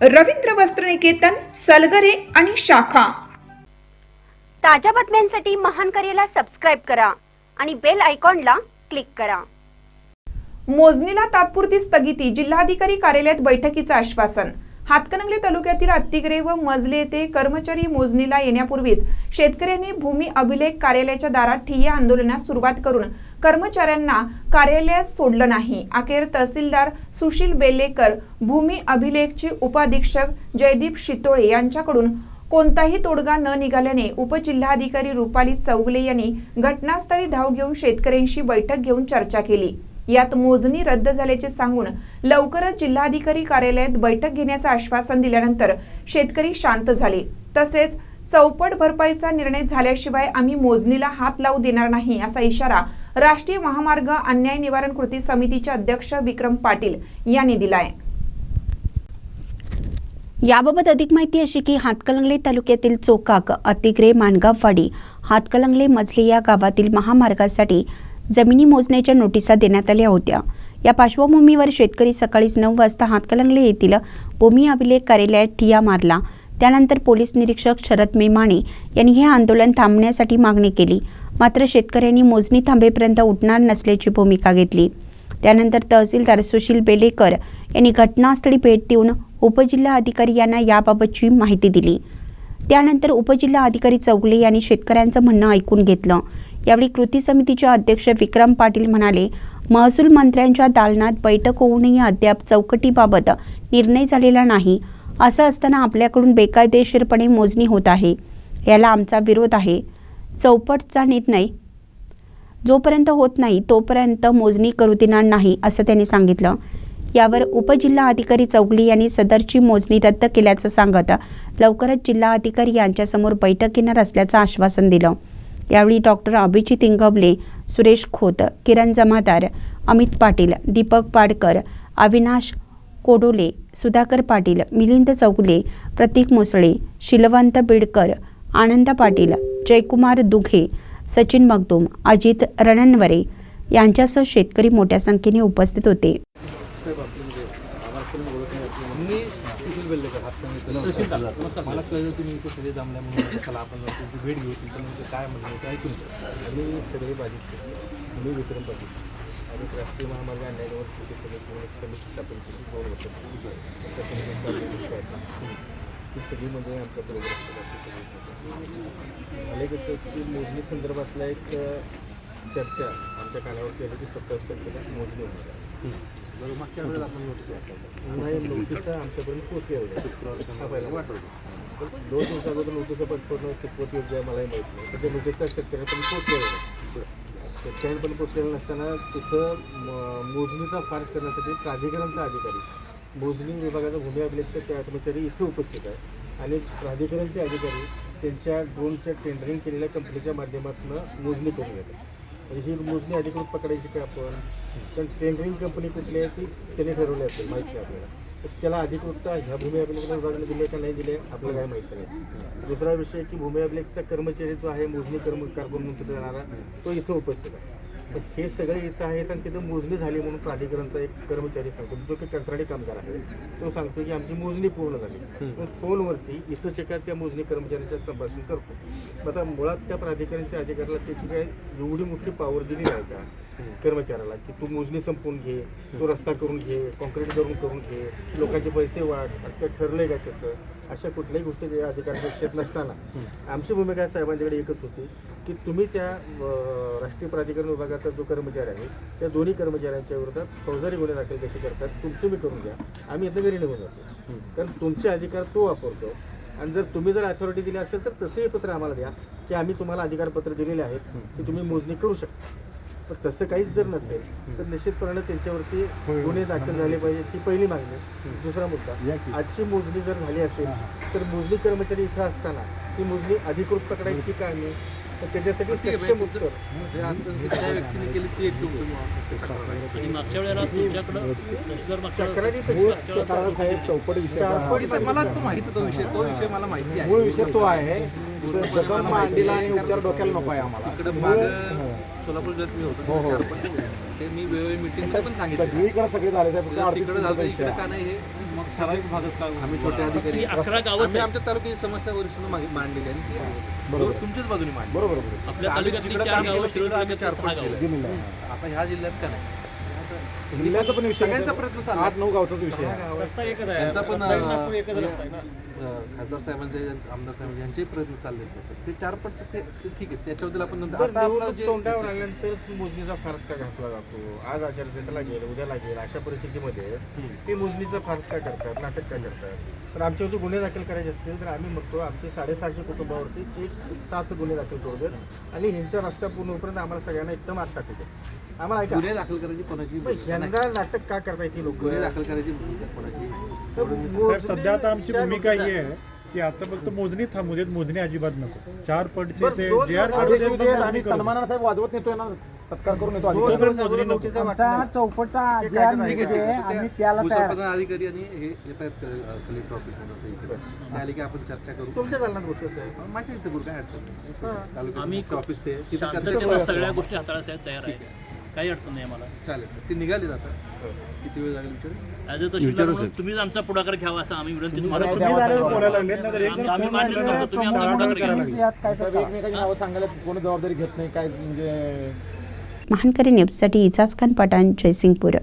रवींद्र वस्त्रनिकेतन सलगरे आणि शाखा. ताज्या बातम्यांसाठी महान करेला सबस्क्राईब करा आणि बेल आयकॉनला क्लिक करा. मोजणीला तात्पुरती स्थगिती जिल्हाधिकारी कार्यालयात बैठकीचं आश्वासन. हातकणंगले तालुक्यातील अत्तिग्रे व मजले येथे कर्मचारी मोजणीला येण्यापूर्वीच शेतकऱ्यांनी भूमी अभिलेख कार्यालयाच्या दारात ठिय्या आंदोलनास सुरुवात करून कर्मचाऱ्यांना कार्यालयात सोडलं नाही. अखेर तहसीलदार सुशील बेलेकर भूमी अभिलेखचे उपाधीक्षक जयदीप शितोळे यांच्याकडून कोणताही तोडगा न निघाल्याने उपजिल्हाधिकारी रुपाली चौगले यांनी घटनास्थळी धाव घेऊन शेतकऱ्यांशी बैठक घेऊन चर्चा केली. यात मोजणी रद्द झाल्याचे सांगून लवकरच जिल्हाधिकारी कार्यालयात बैठक घेण्याचं आश्वासन दिल्यानंतर शेतकरी शांत झाले. तसेच चौपट भरपाईचा निर्णय झाल्याशिवाय आम्ही मोजणीला हात लावू देणार नाही असा इशारा राष्ट्रीय महामार्ग अन्याय निवारण कृती समितीचे अध्यक्ष विक्रम पाटील यांनी दिलाय. याबाबत अधिक माहिती अशी की हातकलंगले तालुक्यातील चोकाक अतिग्रे मानगाववाडी हातकलंगले मजले या गावातील महामार्गासाठी जमिनी मोजण्याच्या नोटिसा देण्यात आल्या होत्या. या पार्श्वभूमीवर शेतकरी सकाळीच नऊ वाजता हातकलंगले येथील भूमी अभिलेख कार्यालयात ठिया मारला. त्यानंतर पोलीस निरीक्षक शरद मेमाणे यांनी हे आंदोलन थांबण्यासाठी मागणी केली. मात्र शेतकऱ्यांनी मोजणी थांबेपर्यंत उठणार नसल्याची भूमिका घेतली. त्यानंतर तहसीलदार सुशील बेलेकर यांनी घटनास्थळी भेट देऊन उपजिल्हा अधिकारी यांना याबाबतची माहिती दिली. त्यानंतर उपजिल्हा अधिकारी चौगले यांनी शेतकऱ्यांचं म्हणणं ऐकून घेतलं. यावेळी कृती समितीचे अध्यक्ष विक्रम पाटील म्हणाले महसूल मंत्र्यांच्या दालनात बैठक होऊनही अद्याप चौकटीबाबत निर्णय झालेला नाही. असं असताना आपल्याकडून बेकायदेशीरपणे मोजणी होत आहे. याला आमचा विरोध आहे. चौपटचा निर्णय जोपर्यंत होत नाही तोपर्यंत मोजणी करू देणार नाही असं त्यांनी सांगितलं. यावर उपजिल्हा अधिकारी चौगली यांनी सदरची मोजणी रद्द केल्याचं सांगत लवकरच जिल्हा अधिकारी यांच्यासमोर बैठक घेणार असल्याचं आश्वासन दिलं. यावेळी डॉक्टर अभिजित इंगवले सुरेश खोत किरण जमादार अमित पाटील दीपक पाडकर अविनाश कोडोले सुधाकर पाटील मिलिंद चौगले प्रतीक मुसळे शिलवंत बिडकर आनंद पाटील जयकुमार दुघे सचिन मगदूम अजित रणनवरे यांच्यासह शेतकरी मोठ्या संख्येने उपस्थित होते. ते ऐकून घेऊ. आम्ही सगळे बाधित शेतकरी. मी विक्रम पाटील आणि राष्ट्रीय महामार्ग अन्यायावर कृती समिती म्हणून एक समिती स्थापन केली दोन वर्षापूर्वी त्या समितीचा अध्यक्ष आहे. ती सगळी म्हणजे आमच्या बरोबर मला कसं की मोजणी संदर्भातला एक चर्चा आमच्या कानावरती आली की सत्तावीस तारखेला मोजणी होणार आहे. मागच्या वेळेला आपण नोटीस नाही नोटीस आमच्यापर्यंत पहिला पण दोन दिवस अगोदर नोटीस पाठवणं कितपत योग्य आहे मलाही माहीत नाही पण त्या नोटीसचा शेतकऱ्यापर्यंत नाही शेतकऱ्यांपर्यंत पोहोचलेलं नसताना तिथं म- मोजणीचा फार्स करण्यासाठी प्राधिकरणचा अधिकारी मोजणी विभागाचा भूमी अभिलेखचे कर्मचारी इथे उपस्थित आहे. आणि प्राधिकरणचे अधिकारी त्यांच्या ड्रोनच्या टेंडरिंग केलेल्या कंपनीच्या माध्यमातून मोजणी करून घेतात. म्हणजे ही मोजणी अधिकृत पकडायची काय आपण? कारण टेंडरिंग कंपनी कुठली आहे ती त्याने ठरवली असेल माहीत नाही आपल्याला. तर त्याला अधिकृतता ह्या भूमी अभिलेख विभागाने दिली का नाही दिली आपल्याला काय माहीत नाही. दुसरा विषय की भूमी अभिलेखचा कर्मचारी जो आहे मोजणी कर्म कारकून म्हणून तिथे जाणारा तो इथं उपस्थित आहे. हे सगळे इथं आहेत आणि तिथं मोजणी झाली म्हणून प्राधिकरणचा एक कर्मचारी सांगतो जो की कंत्राटी कामगार आहे तो सांगतो की आमची मोजणी पूर्ण झाली. पण फोनवरती इथंच एका त्या मोजणी कर्मचाऱ्यांच्या संभाषण करतो. मग आता मुळात त्या प्राधिकरणच्या अधिकाऱ्याला त्याची काय एवढी मोठी पावर दिली नाही का? कर्मचाऱ्याला की तू मोजणी संपवून घे तू रस्ता करून घे कॉन्क्रीट करून करून घे लोकांचे पैसे वाढ असं काय ठरलंय का त्याचं? अशा कुठल्याही गोष्टी अधिकाऱ्याच्या लक्षात नसताना. आमची भूमिका साहेबांच्याकडे एकच होती की तुम्ही त्या राष्ट्रीय प्राधिकरण विभागाचा जो कर्मचारी आहे त्या दोन्ही कर्मचाऱ्यांच्या विरोधात फौजदारी गुन्हे दाखल कसे करतात तुमचं तुम्ही करून घ्या. आम्ही इथं घरी निघून जातो. कारण तुमचे अधिकार तो वापरतो. आणि जर तुम्ही जर अथॉरिटी दिली असेल तर तसंही पत्र आम्हाला द्या की आम्ही तुम्हाला अधिकारपत्र दिलेले आहेत की तुम्ही मोजणी करू शकता. पण तसं काहीच जर नसेल तर निश्चितपणे त्यांच्यावरती गुन्हे दाखल झाले पाहिजे ही पहिली मागणी. दुसरा मुद्दा आजची मोजणी जर झाली असेल तर मोजणी कर्मचारी इथं असताना ती मोजणी अधिकृत पकडायची का नाही? तर त्याच्यासाठी सक्षम उत्तर. जे आता त्या व्यक्तीने केली ती एक तुम्ही आणि मागच्या वेळेला तुमच्याकडं तहसीलदार मागच्या तक्रारी साहेब चौपट विषय पण मला तो माहिती तो विषय तो विषय मला माहिती आहे. मूळ विषय तो आहे. जखम मांडीला आणि उपचार डोक्याला नको आहे आम्हाला. इकडे माग सोलापूर जिल्ह्यात मी होतो. पण सांगितलं सगळीकडे सगळे झाले साहेब फक्त तिकडे झालं इकडे. का नाही हे मग ठराविक भागात का आम्ही छोटे अधिकारी ही अकरा गावच आम्ही आहेत. आमच्या तालुक्याची समस्या वरिष्ठांना मागे- मांडलेली आहे आणि ती बरोबर. जो तुमच्याच बाजूने मांडली बरोबर बरोबर आपल्या आम्ही तालुक्यातली तिकडे चार काम गावं केलं, शिरोळ तिकडे आम्ही तालुक्यातली चार सहा पट गावं केलं. दिलेलं आहे. आता ह्या जिल्ह्यात का नाही जिल्ह्याचा पण विषय सगळ्यांचा आहे. प्रयत्न चालला आठ नऊ गावचाच विषय आहे. रस्ता एकच आहे. त्यांचा पण रत्नागिरी नागपूर एकच अं, रस्ता आहे ना. अं, खासदार साहेबांचे आमदार साहेबांचे यांचे प्रयत्न चालले आहेत. त्याच्यात. ते चार पट ते ते ठीक आहे. त्याच्याबद्दल आपण नंतर बरं, आता आपलं निवडणूक जे तोंडावर आल्यानंतर मोजणीचा फारस का घासला जातो? आज आचारसंहिता लागेल उद्या लागेल अशा परिस्थितीमध्ये ते मोजणीचा फारस का करतात नाटक का करतात? पण आमच्यावरती गुन्हे दाखल करायचे असतील तर आम्ही म्हणतो आमचे साडेसहाशे कुटुंबावरती एक सात गुन्हे दाखल करू देत. आणि ह्यांचा रस्ता पूर्ण होईपर्यंत आम्हाला सगळ्यांना एकदम आत टाकू दे आम्हाला ऐका. गुन्हे दाखल करायची कोणाची ह्यांना नाटक का करता येते लोक? गुन्हे दाखल करायची कोणाची? साहेब सध्या आता आमची भूमिका ही आहे की आता फक्त मोजणी थांबू देत मोजणी अजिबात नको. चार पटचे बरं, ते दोन जे आर काढू देत आणि आम्ही करू. सन्मानानं साहेब वाजवत नेतोय ना सत्कार करून येतो नोटीसा वाटणार. चौपटचा ते जे काय निघते. आम्ही त्या त्याला तयार भूसंपादन अधिकारी आणि हे येत आहेत कलेक्टर ऑफिसमध्ये इकडे. ते आले की आपण चर्चा करू. तुमच्या चालणार गोष्ट आहे? माझ्या इथे बोल काय अडचण नाही. हां. तालुक्यात आम्ही ऑफिस ते. तिथे चर्चा शांततेनं करू सगळ्या गोष्टी हाताळायला तयार आहे. काही अडचण नाही आम्हाला. चालेल. ते निघाले आता. किती वेळ लागेल विचार? ॲज अ तहसीलदार म्हणून तुम्हीच आमचा पुढाकार घ्यावा असं आम्ही विनंती तुम्हाला करतो. तुम्ही द्यावा झाल्यावर बोलायला लागले नाही तर एक आम्ही- जण आम्ही फोन मान्य लावला, करतो तुम्ही आमचा तुम्हाला पुढाकार घ्या साहेब एकमेकांची नावं सांगायला कोणी जबाबदारी घेत नाही काय म्हणजे महानकरी न्यूजसाठी इजाज खान पठाण जयसिंगपूर.